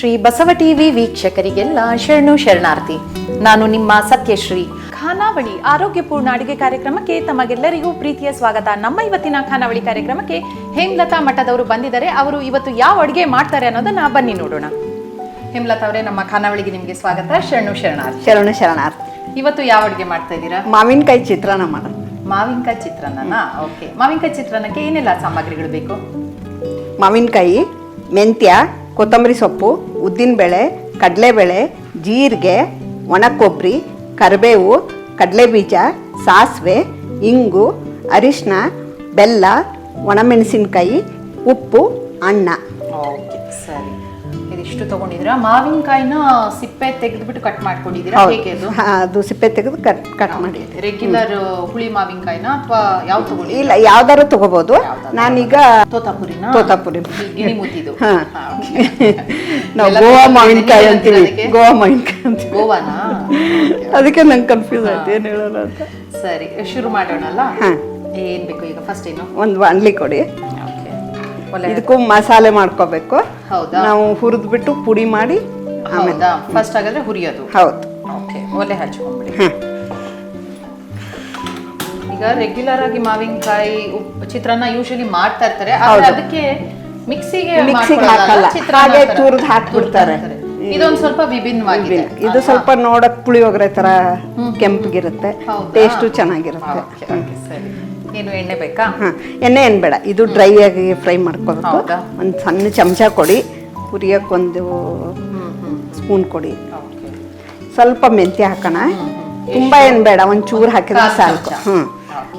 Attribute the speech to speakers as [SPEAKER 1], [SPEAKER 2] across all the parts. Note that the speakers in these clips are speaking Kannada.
[SPEAKER 1] ಶ್ರೀ ಬಸವ ಟಿವಿ ವೀಕ್ಷಕರಿಗೆಲ್ಲ ಶರಣು ಶರಣಾರ್ಥಿ. ನಾನು ನಿಮ್ಮ ಸತ್ಯಶ್ರೀ. ಖಾನಾವಳಿ ಆರೋಗ್ಯಪೂರ್ಣ ಅಡುಗೆ ಕಾರ್ಯಕ್ರಮಕ್ಕೆ ತಮಗೆಲ್ಲರಿಗೂ ಪ್ರೀತಿಯ ಸ್ವಾಗತ. ನಮ್ಮ ಇವತ್ತಿನ ಖಾನಾವಳಿ ಕಾರ್ಯಕ್ರಮಕ್ಕೆ ಹೇಮಲತಾ ಮಠದವರು ಬಂದಿದ್ದಾರೆ. ಅವರು ಇವತ್ತು ಯಾವ ಅಡಿಗೆ ಮಾಡ್ತಾರೆ ಅನ್ನೋದನ್ನ ಬನ್ನಿ ನೋಡೋಣ. ಹೇಮಲತಾ ಅವರೇ ನಮ್ಮ ಖಾನಾವಳಿಗೆ ನಿಮಗೆ ಸ್ವಾಗತ. ಶರಣು ಶರಣಾರ್ಥಿ.
[SPEAKER 2] ಶರಣು ಶರಣಾರ್ಥಿ.
[SPEAKER 1] ಇವತ್ತು ಯಾವ ಅಡಿಗೆ ಮಾಡ್ತಾ ಇದ್ದೀರಾ?
[SPEAKER 2] ಮಾವಿನಕಾಯಿ ಚಿತ್ರಾನ್ನ ಮಾಡೋದು.
[SPEAKER 1] ಮಾವಿನಕಾಯಿ ಚಿತ್ರಾನ್ನ ಓಕೆ. ಮಾವಿನಕಾಯಿ ಚಿತ್ರಾನ್ನಕ್ಕೆ ಏನೆಲ್ಲ ಸಾಮಗ್ರಿಗಳು ಬೇಕು?
[SPEAKER 2] ಮಾವಿನಕಾಯಿ ಮೆಂತ್ಯ ಕೊತ್ತಂಬರಿ ಸೊಪ್ಪು ಉದ್ದಿನಬೇಳೆ ಕಡಲೆಬೇಳೆ, ಜೀರಿಗೆ ಒಣ ಕೊಬ್ಬರಿ ಕರಿಬೇವು, ಕಡಲೆಬೀಜ, ಸಾಸಿವೆ, ಇಂಗು ಅರಿಶಿನ ಬೆಲ್ಲ, ಒಣಮೆಣಸಿನಕಾಯಿ, ಉಪ್ಪು ಅಣ್ಣ
[SPEAKER 1] ಓಕೆ. ಇದಿಷ್ಟು ತಗೊಂಡಿದ್ದೀರಾ? ಮಾವಿನಕಾಯಿನ ಸಿಪ್ಪೆ ತೆಗೆದ್ಬಿಟ್ಟು ಕಟ್ ಮಾಡ್ಕೊಂಡಿದ್ದೀರಾ? ಹೇಗೆ ಅದು?
[SPEAKER 2] ಅದು ಸಿಪ್ಪೆ ತೆಗೆದು ಕಟ್ ಕಟ್ ಮಾಡಿ
[SPEAKER 1] ರೆಗ್ಯುಲರ್ ಹುಳಿ ಮಾವಿನಕಾಯಿನ ಅಥವಾ ಯಾವ ತಗೊಂಡಿ
[SPEAKER 2] ಇಲ್ಲ ಯಾವ್ದಾರು ತಗೋಬಹುದು ನಾನೀಗ
[SPEAKER 1] ತೋತಾಪುರಿನ?
[SPEAKER 2] ತೋತಾಪುರಿ.
[SPEAKER 1] ಗಿಣಿ.
[SPEAKER 2] ಹಾ, ನಾವು ಗೋವಾ? ಮಾವಿನಕಾಯಿ ಅಂತೀವಿ. ಗೋವಾ ಮಾವಿನಕಾಯಿ ಅಂತ
[SPEAKER 1] ಗೋವಾನ?
[SPEAKER 2] ಅದಕ್ಕೆ ನಂಗೆ ಕನ್ಫ್ಯೂಸ್ ಆಯ್ತು. ಏನು ಹೇಳೋಣ ಅಂತ?
[SPEAKER 1] ಸರಿ ಶುರು ಮಾಡೋಣಲ್ಲ. ಏನ್ ಬೇಕು ಈಗ ಫಸ್ಟ್ ಏನು?
[SPEAKER 2] ಒಂದು ಬಾಣಲಿ ಕೊಡಿ. ಇದಕ್ಕೂ ಮಸಾಲೆ ಮಾಡ್ಕೋಬೇಕು.
[SPEAKER 1] ಹೌದಾ?
[SPEAKER 2] ನಾವು ಹುರಿದ್ಬಿಟ್ಟು ಪುಡಿ ಮಾಡಿ ಆಮೇಲೆ
[SPEAKER 1] ಫಸ್ಟ್ ಹಾಗಾದ್ರೆ ಹುರಿಯೋದು.
[SPEAKER 2] ಹೌದು.
[SPEAKER 1] ಓಕೆ ಒಲೆ ಹಚ್ಕೊಂಡ್ಬಿಡಿ. ಈಗ ರೆಗ್ಯುಲರ್ ಆಗಿ ಮಾವಿನಕಾಯಿ ಚಿತ್ರಾನ್ನ ಯೂಶಲಿ ಮಾಡ್ತಾ ಇರ್ತಾರೆ. ಆದ್ರೆ ಅದಕ್ಕೆ ಮಿಕ್ಸಿಗೆ
[SPEAKER 2] ಮಿಕ್ಸಿಗೆ ಹಾಕಲ್ಲ. ಹಾಗೆ
[SPEAKER 1] ತರ.
[SPEAKER 2] ತುರ್ದ್ ಹಾಕ್ಬಿಡ್ತಾರೆ.
[SPEAKER 1] ತುರ್ದ್ ಸ್ವಲ್ಪ ವಿಭಿನ್ನವಾಗಿದೆ.
[SPEAKER 2] ಇದು ಸ್ವಲ್ಪ ನೋಡಕ್ ಪುಳಿಯೋಗರೆ ತರ ಕೆಂಪಗಿರುತ್ತೆ? ಟೇಸ್ಟು ಚೆನ್ನಾಗಿರುತ್ತೆ.
[SPEAKER 1] ಏನು ಎಣ್ಣೆ ಬೇಕಾ?
[SPEAKER 2] ಹಾ ಎಣ್ಣೆ ಏನು ಬೇಡ. ಇದು ಡ್ರೈ ಆಗಿ ಫ್ರೈ ಮಾಡ್ಕೋಬೇಕು.
[SPEAKER 1] ಹೌದಾ?
[SPEAKER 2] ಒಂದು ಸಣ್ಣ ಚಮಚ ಕೊಡಿ. ಹುರಿಯಕ್ಕೆ ಒಂದು ಸ್ಪೂನ್ ಕೊಡಿ. ಸ್ವಲ್ಪ ಮೆಂತ್ಯ ಹಾಕೋಣ. ತುಂಬ ಏನು ಬೇಡ ಒಂದು ಚೂರು ಹಾಕಿದ್ರೆ
[SPEAKER 1] ಕಾಲ್
[SPEAKER 2] ಸಾಕು.
[SPEAKER 1] ಚಮಚ.
[SPEAKER 2] ಹ್ಮ್.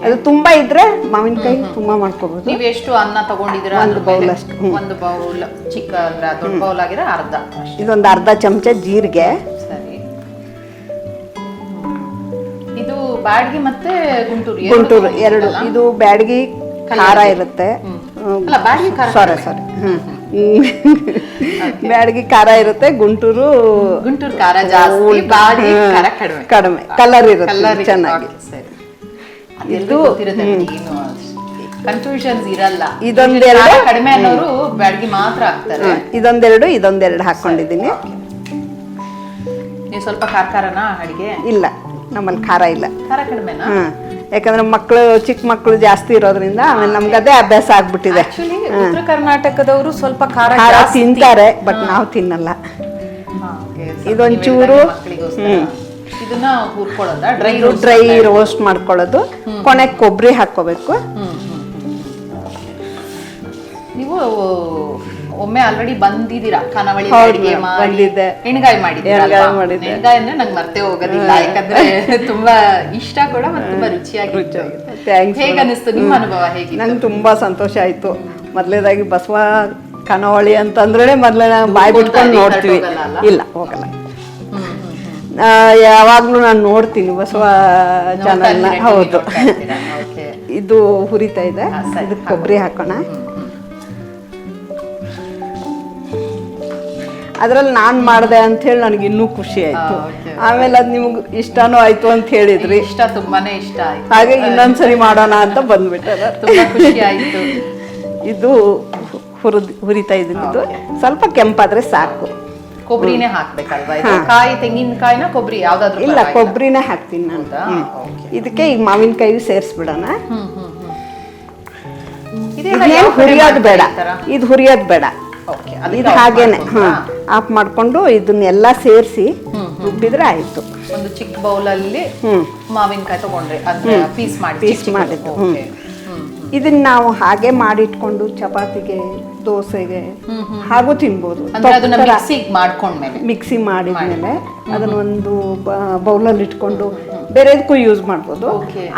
[SPEAKER 2] ಅದು ತುಂಬ ಇದ್ರೆ ಮಾವಿನಕಾಯಿ ತುಂಬ ಮಾಡ್ಕೋಬಹುದು
[SPEAKER 1] ನೀವು ಎಷ್ಟು ಅನ್ನ ತಗೊಂಡಿದ್ದೀರಾ
[SPEAKER 2] ಒಂದು
[SPEAKER 1] ಬೌಲ್?
[SPEAKER 2] ಅಷ್ಟು, ಹ್ಮ್.
[SPEAKER 1] ಒಂದು ಬೌಲ್ ಚಿಕ್ಕ ಅಂದ್ರೆ ದೊಡ್ಡ ಬೌಲ್ ಆಗಿರೋ ಅರ್ಧ ಅಷ್ಟೇ.
[SPEAKER 2] ಇದೊಂದು ಅರ್ಧ ಚಮಚ ಜೀರಿಗೆ.
[SPEAKER 1] ಬ್ಯಾಡ್ಗಿ ಮತ್ತೆ ಗುಂಟೂರು ಎರಡು
[SPEAKER 2] ಗುಂಟೂರು ಎರಡು. ಇದು ಬ್ಯಾಡ್ಗಿ ಖಾರ ಇರುತ್ತೆ. ಸಾರಿ ಸಾರಿ ಬ್ಯಾಡ್ಗಿ ಖಾರ ಇರುತ್ತೆ ಗುಂಟೂರು
[SPEAKER 1] ಗುಂಟೂರು ಖಾರ ಜಾಸ್ತಿ ಬ್ಯಾಡ್ಗಿ ಖಾರ ಕಡಿಮೆ.
[SPEAKER 2] ಕಡಿಮೆ. ಕಲರ್ ಇರುತ್ತೆ ಚೆನ್ನಾಗಿ.
[SPEAKER 1] ಸರಿ. ಇದು ಕನ್ಫ್ಯೂಷನ್ಸ್ ಇರಲ್ಲ.
[SPEAKER 2] ಇದೊಂದೆರಡು-
[SPEAKER 1] ಕಡಿಮೆ ಅನ್ನೋರು ಬ್ಯಾಡ್ಗಿ ಮಾತ್ರ ಹಾಕ್ತಾರೆ.
[SPEAKER 2] ಇದೊಂದೆರಡು ಇದೊಂದೆರಡು ಹಾಕೊಂಡಿದ್ದೀನಿ.
[SPEAKER 1] ನೀವು ಸ್ವಲ್ಪ ಖಾರ ಖಾರನಾ ಅಡಿಗೆ
[SPEAKER 2] ಇಲ್ಲ. ನಮ್ಮಲ್ಲಿ ಖಾರ ಇಲ್ಲ.
[SPEAKER 1] ಖಾರ ಕಡಿಮೆನಾ?
[SPEAKER 2] ಯಾಕಂದ್ರೆ ಮಕ್ಕಳು ಚಿಕ್ಕ ಮಕ್ಕಳು ಜಾಸ್ತಿ ಇರೋದ್ರಿಂದ ಆಮೇಲೆ ನಮ್ಗೆ ಅದೇ ಅಭ್ಯಾಸ ಆಗ್ಬಿಟ್ಟಿದೆ.
[SPEAKER 1] ಆಕ್ಚುಲಿ ಉತ್ತರ ಕರ್ನಾಟಕದವರು ಸ್ವಲ್ಪ ಖಾರ
[SPEAKER 2] ಖಾರ
[SPEAKER 1] ಜಾಸ್ತಿ.
[SPEAKER 2] ತಿಂತಾರೆ ಬಟ್ ನಾವು ತಿನ್ನಲ್ಲ.
[SPEAKER 1] ಹಾ, okay. ಸ್ವಲ್ಪ
[SPEAKER 2] ಇದೊಂಚೂರು,
[SPEAKER 1] ನೀವು ಮಕ್ಕಳಿಗೋಸ್ಕರ. ಇದನ್ನ ಹುರ್ಕೊಳ್ಳೋದಾ? ಡ್ರೈ
[SPEAKER 2] ಇದು ಡ್ರೈ ರೋಸ್ಟ್ ಮಾಡ್ಕೊಳ್ಳೋದು. ಕೊನೆಗೆ ಕೊಬ್ಬರಿ ಹಾಕೋಬೇಕು
[SPEAKER 1] ನೀವು ಒಮ್ಮೆ ಆಲ್ರೆಡಿ ಬಂದಿದ್ದೀರಾ? ಖಾನಾವಳಿ ಅಡಿಗೆ ಮಾಡಿ. ಎಣ್ಗಾಯಿ ಮಾಡಿದ್ದೀರಾ
[SPEAKER 2] ಎಣ್ಗಾಯಿ
[SPEAKER 1] ಅಂದ್ರೆ ನಂಗೆ ಮರ್ತೇ ಹೋಗೋದಿಲ್ಲ ಯಾಕಂದ್ರೆ ತುಂಬಾ ಇಷ್ಟ ಕೂಡ ಮತ್ತು ತುಂಬಾ
[SPEAKER 2] ರುಚಿಯಾಗಿ
[SPEAKER 1] ಹೇಗೆ. ಅನಿಸ್ತು ನಿಮ್ಮ ಅನುಭವ ಹೇಗೆ
[SPEAKER 2] ನಂಗೆ ತುಂಬಾ ಸಂತೋಷ ಆಯ್ತು. ಮೊದಲೇದಾಗಿ ಬಸವ ಖಾನಾವಳಿ ಅಂತಂದ್ರೆ ಮೊದಲೇ ಬಾಯಿ ಬಿಟ್ಕೊಂಡು ನೋಡ್ತೀವಿ. ಇಲ್ಲ ಹೋಗಲ್ಲ. ಯಾವಾಗ್ಲೂ ನಾನು ನೋಡ್ತೀನಿ ಬಸವ ಚಾನಲ್ನ ಹೌದು. ಇದು ಹುರಿತಾ ಇದೆ. ಇದಕ್ಕೆ ಕೊಬ್ಬರಿ ಹಾಕೋಣ. ಅದ್ರಲ್ಲಿ ನಾನು ಮಾಡಿದೆ ಅಂತ ಹೇಳಿ ನನಗೆ ಇನ್ನೂ ಖುಷಿ ಆಯ್ತು. ಆಮೇಲೆ ಅದು ನಿಮ್ಗೆ ಇಷ್ಟನೂ ಆಯ್ತು ಅಂತ ಹೇಳಿದ್ರಿ.
[SPEAKER 1] ಇಷ್ಟ ತುಂಬಾನೇ ಇಷ್ಟ ಆಯ್ತು.
[SPEAKER 2] ಹಾಗೆ ಇನ್ನೊಂದ್ಸರಿ ಮಾಡೋಣ ಅಂತ ಬಂದ್ಬಿಟ್ಟದ
[SPEAKER 1] ತುಂಬಾ ಖುಷಿ ಆಯ್ತು.
[SPEAKER 2] ಇದು ಹುರಿದ್ ಹುರಿತಾ ಇದೀನಿ ಇದು. ಸ್ವಲ್ಪ ಕೆಂಪಾದ್ರೆ ಸಾಕು.
[SPEAKER 1] ಕೊಬ್ಬರಿನೇ ಹಾಕ್ಬೇಕಲ್ವಾ ಕಾಯಿ ತೆಂಗಿನಕಾಯಿನ ಕೊಬ್ಬರಿ ಯಾವ್ದಾದ್ರು
[SPEAKER 2] ಇಲ್ಲ. ಕೊಬ್ಬರಿನೇ ಹಾಕ್ತೀನಿ ನಾನು? ಇದಕ್ಕೆ ಈಗ ಮಾವಿನಕಾಯಿ ಸೇರಿಸ್ಬಿಡೋಣ. ಹುರಿಯೋದು ಬೇಡ? ಇದು ಹುರಿಯೋದು ಬೇಡ. ಹಾಗೇನೆ ಹಾ ಆಫ್ ಮಾಡಿಕೊಂಡು ಇದನ್ನೆಲ್ಲ ಸೇರಿಸಿ ರುಬ್ಬಿದ್ರೆ ಆಯ್ತು.
[SPEAKER 1] ಒಂದು ಚಿಕ್ಕ
[SPEAKER 2] ಬೌಲಲ್ಲಿ
[SPEAKER 1] ಮಾವಿನಕಾಯಿ ತಗೊಂಡ್ರೆ ಪೀಸ್ ಮಾಡಿ ಪೀಸ್.
[SPEAKER 2] ಮಾಡಿದ್ದು, ಇದನ್ನ ನಾವು ಹಾಗೆ ಮಾಡಿಟ್ಕೊಂಡು ಚಪಾತಿಗೆ ದೋಸೆಗೆ ಹಾಗೂ ತಿನ್ಬೋದು.
[SPEAKER 1] ಮಾಡ್ಕೊಂಡ್ಮೇಲೆ.
[SPEAKER 2] ಮಿಕ್ಸಿ ಮಾಡಿದ್ಮೇಲೆ ಅದನ್ನ ಒಂದು ಬೌಲಲ್ಲಿ ಇಟ್ಕೊಂಡು ಬೇರೆದಕ್ಕೂ ಯೂಸ್ ಮಾಡ್ಬೋದು.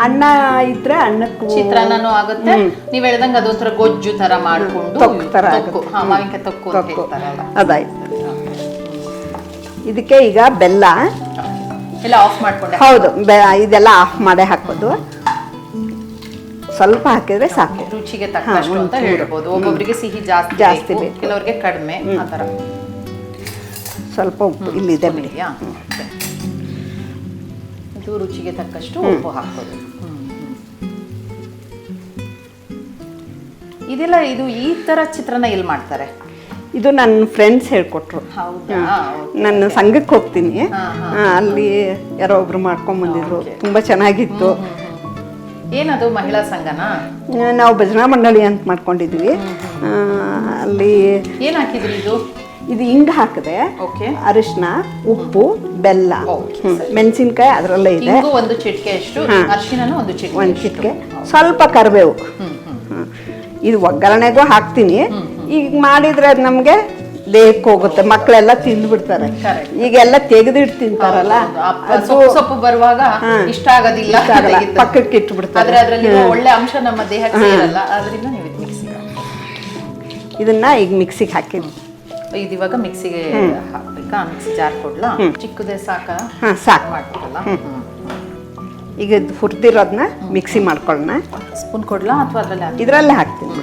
[SPEAKER 2] ಅನ್ನ ಇದ್ರೆ ಅನ್ನಕ್ಕೂ
[SPEAKER 1] ಚಿತ್ರಾನ್ನನೂ ಆಗುತ್ತೆ. ನೀವ್ ಹೇಳ್ದಂಗ ಅದೊಂಥರ ಗೊಜ್ಜು ತರ ಮಾಡ್ಕೊಂಡು
[SPEAKER 2] ತೊಕ್ಕು ತರ ಅದಾಯ್ತು. ಇದಕ್ಕೆ ಈಗ ಬೆಲ್ಲ.
[SPEAKER 1] ಎಲ್ಲ ಆಫ್ ಮಾಡ್ಕೊಂಡೆ.
[SPEAKER 2] ಹೌದು ಇದೆಲ್ಲ ಆಫ್ ಮಾಡೇ ಹಾಕೋದು. ಸ್ವಲ್ಪ ಹಾಕಿದ್ರೆ ಸಾಕು.
[SPEAKER 1] ರುಚಿಗೆ ತಕ್ಕಷ್ಟು ಅಂತ ಹೇಳ್ಬೋದು. ಒಬ್ಬೊಬ್ಬರಿಗೆ ಸಿಹಿ ಜಾಸ್ತಿ
[SPEAKER 2] ಜಾಸ್ತಿ
[SPEAKER 1] ಬೇಕು. ಕೆಲವರಿಗೆ ಕಡಿಮೆ ಆ ತರ
[SPEAKER 2] ಸ್ವಲ್ಪ ಉಪ್ಪು ಇಲ್ಲಿದೆ ಬಿಡಿ.
[SPEAKER 1] ಇದು ರುಚಿಗೆ ತಕ್ಕಷ್ಟು ಉಪ್ಪು ಹಾಕೋದು. ಇದೆಲ್ಲ ಇದು ಈ ತರ ಚಿತ್ರನ ಎಲ್ಲಿ ಮಾಡ್ತಾರೆ?
[SPEAKER 2] ಇದು ನನ್ನ ಫ್ರೆಂಡ್ಸ್ ಹೇಳ್ಕೊಟ್ರು.
[SPEAKER 1] ನನ್ನ
[SPEAKER 2] ನಾನು ಸಂಘಕ್ಕೆ ಹೋಗ್ತೀನಿ. ಅಲ್ಲಿ ಯಾರೋ ಒಬ್ರು ಮಾಡ್ಕೊಂಡ್ ಬಂದಿದ್ರು ತುಂಬಾ ಚೆನ್ನಾಗಿತ್ತು.
[SPEAKER 1] ಏನದು ಮಹಿಳಾ ಸಂಘನಾ?
[SPEAKER 2] ನಾವು ಭಜನಾ ಮಂಡಳಿ ಅಂತ ಮಾಡ್ಕೊಂಡಿದ್ವಿ. ಅಲ್ಲಿ
[SPEAKER 1] ಏನ್ ಹಾಕಿದ್ರಿ ಇದು?
[SPEAKER 2] ಇದು ಹಿಂಗ್ ಹಾಕಿದೆ. ಅರಿಶಿನ ಉಪ್ಪು ಬೆಲ್ಲ. ಮೆಣಸಿನಕಾಯಿ ಅದರಲ್ಲೇ ಇದೆ.
[SPEAKER 1] ಒಂದು ಚಿಟಿಕೆ ಎಷ್ಟು ಅರಿಶಿನನು ಒಂದು ಚಿಟಿಕೆ
[SPEAKER 2] ಒಂದು ಚಿಟಿಕೆ. ಸ್ವಲ್ಪ ಕರಿಬೇವು. ಇದು ಒಗ್ಗರಣೆಗೂ ಹಾಕ್ತೀನಿ. ಈಗ ಮಾಡಿದ್ರೆ ಅದು ನಮಗೆ ದೇಹಕ್ಕೆ ಹೋಗುತ್ತೆ ಮಕ್ಕಳೆಲ್ಲ ತಿಂದ್ಬಿಡ್ತಾರೆ.
[SPEAKER 1] ಬಿಡ್ತಾರೆ
[SPEAKER 2] ಈಗೆಲ್ಲ ತೆಗೆದಿಟ್ಟು ತಿಂತಾರಲ್ಲ?
[SPEAKER 1] ಸೊಪ್ಪು ಸೊಪ್ಪು ಬರುವಾಗ ಇಷ್ಟ ಆಗೋದಿಲ್ಲ.
[SPEAKER 2] ಪಕ್ಕಕ್ಕೆ ಇಟ್ಬಿಡ್ತಾರೆ.
[SPEAKER 1] ಆದ್ರೆ ಅದ್ರಲ್ಲಿ ಒಳ್ಳೆ ಅಂಶ ನಮ್ಮ ದೇಹಕ್ಕೆ ಸೇರಲ್ಲ ಅದರಿಂದ ನೀವು ಇದು
[SPEAKER 2] ಇದನ್ನ ಈಗ ಮಿಕ್ಸಿಗೆ ಹಾಕಿದ್ವಿ
[SPEAKER 1] ಇದು ಇವಾಗ ಮಿಕ್ಸಿಗೆ ಹಾಕ್ಬೇಕಾ? Mixie jar ಕೊಡ್ಲಾ? ಚಿಕ್ಕದೇ ಸಾಕ
[SPEAKER 2] ಸಾಕು.
[SPEAKER 1] ಮಾಡ್ಕೊಡಲ್ಲ?
[SPEAKER 2] ಈಗ ಹುರಿದಿರೋದನ್ನ ಮಿಕ್ಸಿ ಮಾಡ್ಕೊಳ್ಳೋಣ.
[SPEAKER 1] ಸ್ಪೂನ್ ಕೊಡ್ಲಾ ಅಥವಾ ಅದರಲ್ಲೇ ಹಾಕಿ
[SPEAKER 2] ಇದರಲ್ಲೇ ಹಾಕ್ತೀನಿ.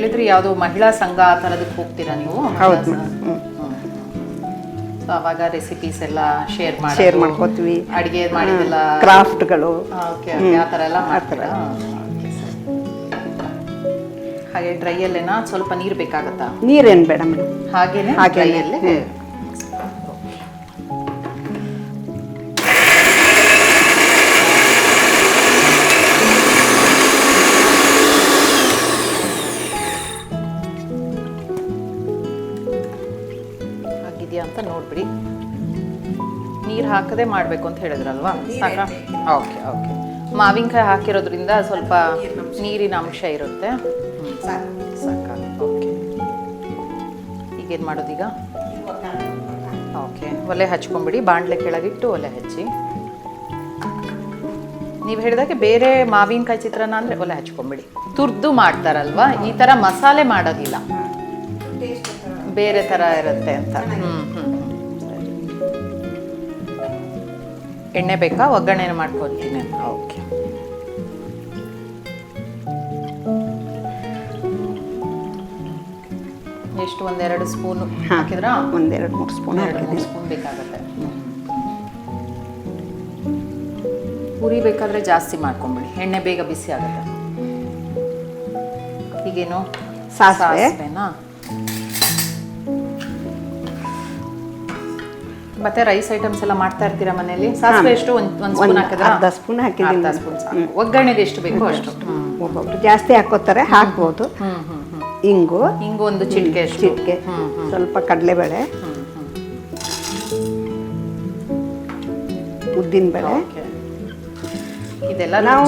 [SPEAKER 1] ಹೇಳಿದ್ರಿ ಯಾವುದೋ ಮಹಿಳಾ ಸಂಘ ಆ ಥರದಕ್ಕೆ ಹೋಗ್ತೀರಾ ನೀವು?
[SPEAKER 2] ಹೌದು.
[SPEAKER 1] ಸೊ ಅವಾಗ ರೆಸಿಪೀಸ್ ಎಲ್ಲ ಶೇರ್ ಮಾಡಿ
[SPEAKER 2] ಶೇರ್ ಮಾಡ್ಕೋತೀವಿ.
[SPEAKER 1] ಅಡಿಗೆ ಮಾಡಿದೆಲ್ಲ
[SPEAKER 2] ಕ್ರಾಫ್ಟ್ಗಳು
[SPEAKER 1] ಓಕೆ ಓಕೆ ಆ ಥರ ಎಲ್ಲ ಮಾಡ್ತೀರಾ? ಹಾಗೆ ಡ್ರೈ ಹಾಗೆ ಡ್ರೈಯಲ್ಲೇನಾ ಸ್ವಲ್ಪ ನೀರು ಬೇಕಾಗತ್ತಾ?
[SPEAKER 2] ನೀರೇನು ಬೇಡ ಮೇಡಮ್.
[SPEAKER 1] ಹಾಗೇನೆ?
[SPEAKER 2] ಹಾಗೇನೆ, ಹ್ಮ್.
[SPEAKER 1] ಅಂತ ನೋಡ್ಬಿಡಿ. ನೀರು ಹಾಕದೆ ಮಾಡಬೇಕು ಅಂತ ಹೇಳಿದ್ರಲ್ವಾ? ಸಾಕಾ? Okay okay. ಮಾವಿನಕಾಯಿ ಹಾಕಿರೋದ್ರಿಂದ ಸ್ವಲ್ಪ ನೀರಿನ ಅಂಶ ಇರುತ್ತೆ. ಸಾಕಾ. ಓಕೆ. ಈಗೇನು ಮಾಡೋದೀಗ? ಓಕೆ. ಒಲೆ ಹಚ್ಕೊಂಬಿಡಿ. ಬಾಣಲೆ ಕೆಳಗಿಟ್ಟು ಒಲೆ ಹಚ್ಚಿ. ನೀವು ಹೇಳಿದಾಗೆ ಬೇರೆ ಮಾವಿನಕಾಯಿ ಚಿತ್ರಾನ್ನ ಅಂದರೆ ಒಲೆ ಹಚ್ಕೊಂಬಿಡಿ. ತುರ್ದು ಮಾಡ್ತಾರಲ್ವಾ? ಈ ಥರ ಮಸಾಲೆ ಮಾಡೋದಿಲ್ಲ. ಬೇರೆ ಥರ ಇರುತ್ತೆ ಅಂತ. ಹ್ಮ್. ಎಣ್ಣೆ ಬೇಕಾ? ಒಗ್ಗರಣೆ ಮಾಡ್ಕೊತೀನಿ ಓಕೆ. ಎಷ್ಟು? ಒಂದೆರಡು ಸ್ಪೂನ್ ಹಾಕಿದ್ರ?
[SPEAKER 2] ಒಂದೆರಡು ಮೂರು ಸ್ಪೂನ್ ಹಾಕಿದ್ದೀನಿ.
[SPEAKER 1] ಸ್ಪೂನ್ ಬೇಕಾಗುತ್ತೆ. ಪುರಿ ಬೇಕಾದ್ರೆ ಜಾಸ್ತಿ ಮಾಡ್ಕೊಂಬಿಡಿ. ಎಣ್ಣೆ ಬೇಗ ಬಿಸಿ ಆಗುತ್ತೆ. ಈಗೇನು?
[SPEAKER 2] ಸಾಸಿವೆ.
[SPEAKER 1] ಸಾಸಿವೆನಾ? ಮತ್ತೆ ರೈಸ್ ಐಟಮ್ಸ್ ಎಲ್ಲ ಮಾಡ್ತಾ ಇರ್ತೀರಾ ಮನೆಯಲ್ಲಿ? ಸಾಸಿವೆ ಎಷ್ಟು? ಒಂದು ಒಂದ್ ಸ್ಪೂನ್ ಹಾಕಿದ್ರೆ?
[SPEAKER 2] ಅರ್ಧ ಸ್ಪೂನ್ ಹಾಕಿದ್ದೀನಿ
[SPEAKER 1] ಸ್ಪೂನ್ ಒಗ್ಗರಣೆಗೆ ಎಷ್ಟು ಬೇಕೋ ಅಷ್ಟು.
[SPEAKER 2] ಒಬ್ಬೊಬ್ರು ಜಾಸ್ತಿ ಹಾಕೋತಾರೆ ಹಾಕ್ಬೋದು.
[SPEAKER 1] ಇಂಗು.
[SPEAKER 2] ಇಂಗು
[SPEAKER 1] ಹಿಂಗು ಒಂದು ಚಿಟಿಕೆ
[SPEAKER 2] ಚಿಟ್ಕೆ. ಸ್ವಲ್ಪ ಕಡಲೆಬೇಳೆ. ಉದ್ದಿನ
[SPEAKER 1] ಬೇಳೆ. ಇದೆಲ್ಲ
[SPEAKER 2] ನಾವು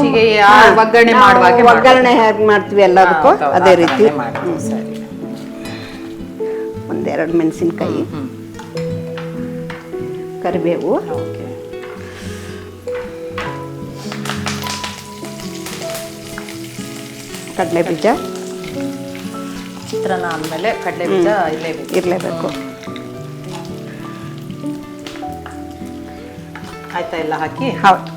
[SPEAKER 1] ಒಗ್ಗರಣೆ ಮಾಡುವಾಗ
[SPEAKER 2] ಒಗ್ಗರಣೆ ಹೇಗೆ ಮಾಡ್ತೀವಿ ಎಲ್ಲದಕ್ಕೂ ಅದೇ ರೀತಿ. ಒಂದೆರಡು ಮೆಣಸಿನ್ಕಾಯಿ. ಕರಿಬೇವು.
[SPEAKER 1] ಓಕೆ.
[SPEAKER 2] ಕಡಲೆ ಬೀಜ
[SPEAKER 1] ಚಿತ್ರಾನ್ನ ಆದ್ಮೇಲೆ ಕಡಲೆ ಬೀಜ ಇರಲೇಬೇಕು.
[SPEAKER 2] ಇರಲೇಬೇಕು.
[SPEAKER 1] ಆಯ್ತಾ ಎಲ್ಲ ಹಾಕಿ?
[SPEAKER 2] ಹೌದು.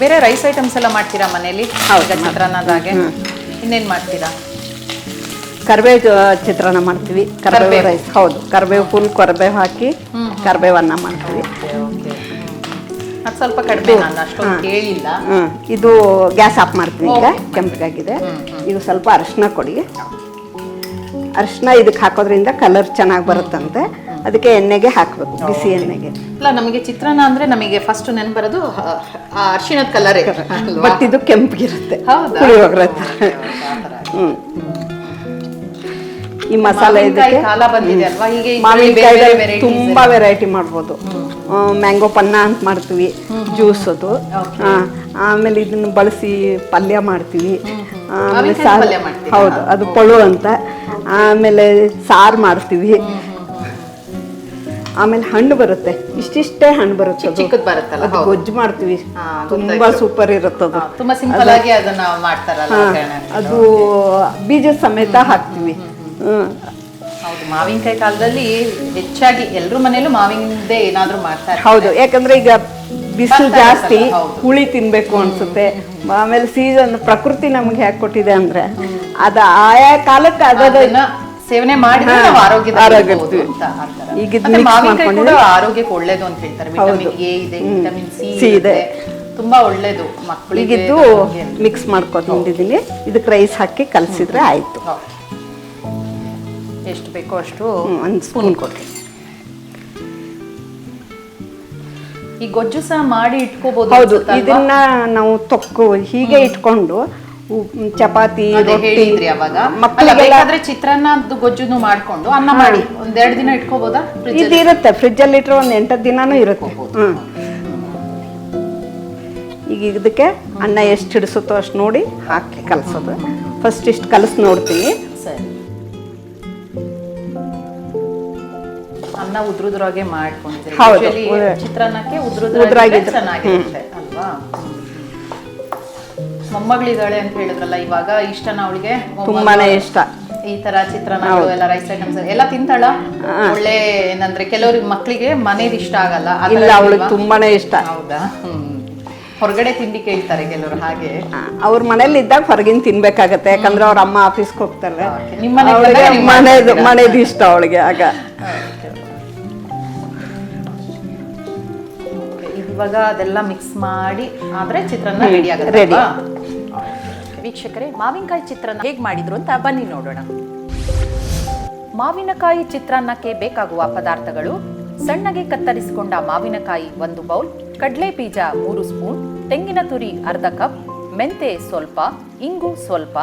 [SPEAKER 1] ಬೇರೆ ರೈಸ್ ಐಟಮ್ಸ್ ಎಲ್ಲ ಮಾಡ್ತೀರಾ ಮನೇಲಿ?
[SPEAKER 2] ಹೌದಾ.
[SPEAKER 1] ಈಗ ಚಿತ್ರಾನ್ನದಾಗೆ? ಇನ್ನೇನು ಮಾಡ್ತೀರಾ?
[SPEAKER 2] ಕರಿಬೇವು ಚಿತ್ರಾನ್ನ ಮಾಡ್ತೀವಿ. ಕರಿಬೇವು. ರೈಸ್ ಹೌದು. ಕರಿಬೇವು ಫುಲ್ ಕರಿಬೇವು ಹಾಕಿ ಕರಿಬೇವು ಅನ್ನ ಮಾಡ್ತೀವಿ.
[SPEAKER 1] ಸ್ವಲ್ಪ ಕಡಿಮೆ ಕೇಳಿಲ್ಲ.
[SPEAKER 2] ಇದು ಗ್ಯಾಸ್ ಆಫ್ ಮಾಡ್ತೀನಿ ಈಗ. ಕೆಂಪಗಾಗಿದೆ. ಇದು ಸ್ವಲ್ಪ ಅರಿಶಿನ ಕೊಡಿ. ಅರಿಶಿನ ಇದಕ್ಕೆ ಹಾಕೋದ್ರಿಂದ ಕಲರ್ ಚೆನ್ನಾಗಿ ಬರುತ್ತಂತೆ. ಅದಕ್ಕೆ ಎಣ್ಣೆಗೆ ಹಾಕಬೇಕು ಬಿಸಿ ಎಣ್ಣೆಗೆ.
[SPEAKER 1] ಇಲ್ಲ ನಮಗೆ ಚಿತ್ರಾನ್ನ ಅಂದ್ರೆ ನಮಗೆ ಫಸ್ಟ್ ನೆನ್ ಬರೋದು ಅರ್ಶಿಣದ ಕಲರ್
[SPEAKER 2] ಬಟ್ ಇದು ಕೆಂಪಗಿರುತ್ತೆ.
[SPEAKER 1] ಹೌದಾ?
[SPEAKER 2] ಪುಳಿಯೋಗರೆ. ಹ್ಮ್. ಈ ಮಸಾಲೆ ಇದಕ್ಕೆ? ತುಂಬಾ ವೆರೈಟಿ ಮಾಡ್ಬೋದು. ಮ್ಯಾಂಗೋ ಪನ್ನ ಅಂತ ಮಾಡ್ತೀವಿ ಜ್ಯೂಸ್ ಅದು. ಆಮೇಲೆ ಇದನ್ನ ಬಳಸಿ ಪಲ್ಯ ಮಾಡ್ತೀವಿ. ಆಮೇಲೆ ಸಾರು? ಹೌದು ಅದು ಪಳು ಅಂತ. ಆಮೇಲೆ ಸಾರು ಮಾಡ್ತೀವಿ. ಆಮೇಲೆ ಹಣ್ಣು ಬರುತ್ತೆ. ಇಷ್ಟಿಷ್ಟೇ ಹಣ್ಣು ಬರುತ್ತೆ ಅದು.
[SPEAKER 1] ಚಿಕ್ಕದ್ ಬರುತ್ತಲ್ಲ
[SPEAKER 2] ಅದು ಗೊಜ್ಜು ಮಾಡ್ತೀವಿ. ತುಂಬಾ ಸೂಪರ್ ಇರುತ್ತದು.
[SPEAKER 1] ತುಂಬಾ ಸಿಂಪಲ್ ಆಗಿ ಅದನ್ನ ಮಾಡ್ತಾರಲ್ಲ
[SPEAKER 2] ಅದು ಬೀಜ ಸಮೇತ ಹಾಕ್ತಿವಿ.
[SPEAKER 1] ಹೌದು ಮಾವಿನಕಾಯಿ ಕಾಲದಲ್ಲಿ ಹೆಚ್ಚಾಗಿ ಎಲ್ಲರೂ ಮನೇಲೂ ಮಾವಿನದೇ ಏನಾದರೂ ಮಾಡ್ತಾರೆ.
[SPEAKER 2] ಹೌದು ಯಾಕಂದ್ರೆ ಈಗ ಬಿಸಿಲು ಜಾಸ್ತಿ ಹುಳಿ ತಿನ್ಬೇಕು ಅನ್ಸುತ್ತೆ. ಆಮೇಲೆ ಸೀಸನ್ ಪ್ರಕೃತಿ ನಮ್ಗೆ ಹ್ಯಾಕ್ ಕೊಟ್ಟಿದೆ ಅಂದ್ರೆ ಅದ ಆಯಾ ಕಾಲಕ್ಕೆ ಅದ
[SPEAKER 1] ಸೇವನೆ ಮಾಡಿದ್ರೆ ನಾವು ಆರೋಗ್ಯದ
[SPEAKER 2] ಆರೋಗ್ಯದ್ದು.
[SPEAKER 1] ಅಂತ ಆ
[SPEAKER 2] ಈಗ
[SPEAKER 1] ಮಾವಿನಕಾಯಿ ಕೂಡ ಆರೋಗ್ಯಕ್ಕೆ ಒಳ್ಳೇದು ಅಂತ ಹೇಳ್ತಾರೆ. ವಿಟಮಿನ್ ಎ ಇದೆ ವಿಟಮಿನ್ ಸಿ
[SPEAKER 2] ಇದೆ.
[SPEAKER 1] ತುಂಬಾ ಒಳ್ಳೇದು ಮಕ್ಕಳಿಗೆ
[SPEAKER 2] ಮಿಕ್ಸ್ ಮಿಕ್ಸ್ ಮಾಡ್ಕೊಂಡಿದ್ದೀನಿ ಇದಕ್ಕೆ ರೈಸ್ ಹಾಕಿ ಕಲಸಿದ್ರೆ ಆಯಿತು.
[SPEAKER 1] ಎಷ್ಟು ಬೇಕೋ ಅಷ್ಟು
[SPEAKER 2] ಒಂದು ಸ್ಪೂನ್ ಕೊಡ್ತೀನಿ.
[SPEAKER 1] ಈ ಗೊಜ್ಜು ಸಹ ಮಾಡಿ ಇಟ್ಕೋಬಹುದು
[SPEAKER 2] ಹೌದು ಇದನ್ನ ನಾವು ತೊಕ್ಕು ಹೀಗೆ ಇಟ್ಕೊಂಡು ಚಪಾತಿ
[SPEAKER 1] ಹೇಳಿದ್ರಿ ಅವಾಗ. ಅಲ್ಲ, ಬೇಕಾದ್ರೆ ಚಿತ್ರಾನ್ನದ್ದು ಗೊಜ್ಜುನು ಮಾಡ್ಕೊಂಡು ಅನ್ನ ಮಾಡಿ. ಒಂದೆರಡು ದಿನ ಇಟ್ಕೋಬೋದಾ? ಫ್ರಿಜ್
[SPEAKER 2] ಇದು ಇರುತ್ತೆ ಫ್ರಿಜ್ಜಲ್ಲಿ ಇಟ್ಟರೆ ಒಂದು ಎಂಟು ದಿನಾನು ಇರುತ್ತೆ. ಈಗ ಇದಕ್ಕೆ ಅನ್ನ ಎಷ್ಟು ಹಿಡಿಸುತ್ತೋ ಅಷ್ಟು ನೋಡಿ ಹಾಕಿ ಕಲಸೋದು. ಫಸ್ಟ್ ಇಷ್ಟು ಕಲಸಿ ನೋಡ್ತೀನಿ.
[SPEAKER 1] ಸರಿ. ಅನ್ನ ಉದ್ರುದ್ರಾಗೆ ಮಾಡ್ಕೊಂಡಿದ್ರೆ.
[SPEAKER 2] ಹೌದು,
[SPEAKER 1] Usually
[SPEAKER 2] ಉದ್ರ-
[SPEAKER 1] ಚಿತ್ರಾನ್ನಕ್ಕೆ
[SPEAKER 2] ಉದ್ರಾಗಿದ್ರೆ.
[SPEAKER 1] ಉದ್ರುದ್ರಾಗಿದ್ರೆ ಚೆನ್ನಾಗಿರುತ್ತೆ ಅಲ್ವಾ? ಮೊಮ್ಮಗಳಿದ್ದಾಳೆ ಅಂತ ಹೇಳಿದ್ರಲ್ಲ ಇವಾಗ ಇಷ್ಟನ ಅವಳಿಗೆ?
[SPEAKER 2] ತುಂಬಾನೇ ಇಷ್ಟ.
[SPEAKER 1] ಈ ತರ ಚಿತ್ರಾನ್ನಗಳು ಎಲ್ಲ ರೈಸ್ ಐಟಮ್ಸ್ ಎಲ್ಲ ತಿಂತಾಳ? ಒಳ್ಳೆ ಏನಂದ್ರೆ ಕೆಲವ್ರಿಗೆ ಮಕ್ಕಳಿಗೆ ಮನೇದ್ ಇಷ್ಟ ಆಗಲ್ಲ ಆ ಥರ
[SPEAKER 2] ಇಲ್ಲ ಅವಳಿಗೆ
[SPEAKER 1] ಇಲ್ವಾ?
[SPEAKER 2] ತುಂಬಾನೇ ಇಷ್ಟ.
[SPEAKER 1] ಹೌದಾ? ಹ್ಮ್. ಹೊರಗಡೆ ತಿಂಡಿ ಕೇಳ್ತಾರೆ ಕೆಲವರು ಹಾಗೆ.
[SPEAKER 2] ಅವ್ರ ಮನೇಲಿ ಇದ್ದಾಗ ಹೊರಗಿನ ತಿನ್ಬೇಕಾಗತ್ತೆ ಯಾಕಂದ್ರೆ ಅವ್ರ ಅಮ್ಮ ಆಫೀಸ್ಗೆ ಹೋಗ್ತಾರೆ.
[SPEAKER 1] Okay. ನಿಮ್ ಮನೆಗ್
[SPEAKER 2] ಮನೇದು ಮನೇದು ಇಷ್ಟ ಅವಳಿಗೆ ಆಗ.
[SPEAKER 1] ಇವಾಗ ಅದೆಲ್ಲ ಮಿಕ್ಸ್ ಮಾಡಿ ಆದ್ರೆ ಚಿತ್ರಾನ್ನ ರೆಡಿ ಆಗುತ್ತೆ ರೆಡಿ ವೀಕ್ಷಕರೇ ಮಾವಿನಕಾಯಿ ಚಿತ್ರಾನ್ನ ಹೇಗೆ ಮಾಡಿದ್ರು ಅಂತ ಬನ್ನಿ ನೋಡೋಣ. ಮಾವಿನಕಾಯಿ ಚಿತ್ರಾನ್ನಕ್ಕೆ ಬೇಕಾಗುವ ಪದಾರ್ಥಗಳು ಸಣ್ಣಗೆ ಕತ್ತರಿಸಿಕೊಂಡ ಮಾವಿನಕಾಯಿ ಒಂದು ಬೌಲ್ ಕಡಲೆ ಬೀಜ ಮೂರು ಸ್ಪೂನ್ ತೆಂಗಿನ ತುರಿ ಅರ್ಧ ಕಪ್ ಮೆಂತೆ ಸ್ವಲ್ಪ ಇಂಗು ಸ್ವಲ್ಪ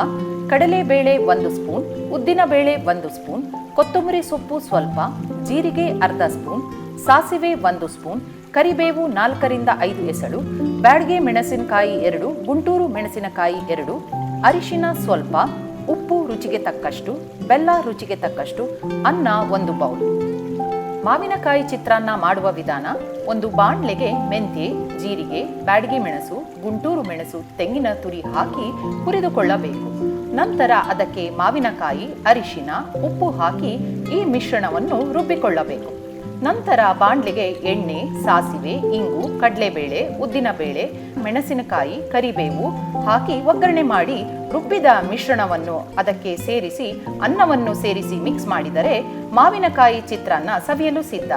[SPEAKER 1] ಕಡಲೆಬೇಳೆ ಒಂದು ಸ್ಪೂನ್ ಉದ್ದಿನ ಬೇಳೆ ಒಂದು ಸ್ಪೂನ್ ಕೊತ್ತಂಬರಿ ಸೊಪ್ಪು ಸ್ವಲ್ಪ ಜೀರಿಗೆ ಅರ್ಧ ಸ್ಪೂನ್ ಸಾಸಿವೆ ಒಂದು ಸ್ಪೂನ್ ಕರಿಬೇವು ನಾಲ್ಕರಿಂದ ಐದು ಎಸಳು, ಬ್ಯಾಡ್ಗೆ ಮೆಣಸಿನಕಾಯಿ ಎರಡು, ಗುಂಟೂರು ಮೆಣಸಿನಕಾಯಿ ಎರಡು, ಅರಿಶಿನ ಸ್ವಲ್ಪ, ಉಪ್ಪು ರುಚಿಗೆ ತಕ್ಕಷ್ಟು, ಬೆಲ್ಲ ರುಚಿಗೆ ತಕ್ಕಷ್ಟು, ಅನ್ನ ಒಂದು ಬೌಲ್. ಮಾವಿನಕಾಯಿ ಚಿತ್ರಾನ್ನ ಮಾಡುವ ವಿಧಾನ, ಒಂದು ಬಾಣ್ಲೆಗೆ ಮೆಂತ್ಯೆ, ಜೀರಿಗೆ, ಬ್ಯಾಡ್ಗೆ ಮೆಣಸು, ಗುಂಟೂರು ಮೆಣಸು, ತೆಂಗಿನ ತುರಿ ಹಾಕಿ ಹುರಿದುಕೊಳ್ಳಬೇಕು. ನಂತರ ಅದಕ್ಕೆ ಮಾವಿನಕಾಯಿ, ಅರಿಶಿನ, ಉಪ್ಪು ಹಾಕಿ ಈ ಮಿಶ್ರಣವನ್ನು ರುಬ್ಬಿಕೊಳ್ಳಬೇಕು. ನಂತರ ಬಾಣಲೆಗೆ ಎಣ್ಣೆ, ಸಾಸಿವೆ, ಇಂಗು, ಕಡಲೆಬೇಳೆ ಉದ್ದಿನಬೇಳೆ ಮೆಣಸಿನಕಾಯಿ, ಕರಿಬೇವು ಹಾಕಿ ಒಗ್ಗರಣೆ ಮಾಡಿ ರುಬ್ಬಿದ ಮಿಶ್ರಣವನ್ನು ಅದಕ್ಕೆ ಸೇರಿಸಿ, ಅನ್ನವನ್ನು ಸೇರಿಸಿ ಮಿಕ್ಸ್ ಮಾಡಿದರೆ ಮಾವಿನಕಾಯಿ ಚಿತ್ರಾನ್ನ ಸವಿಯಲು ಸಿದ್ಧ.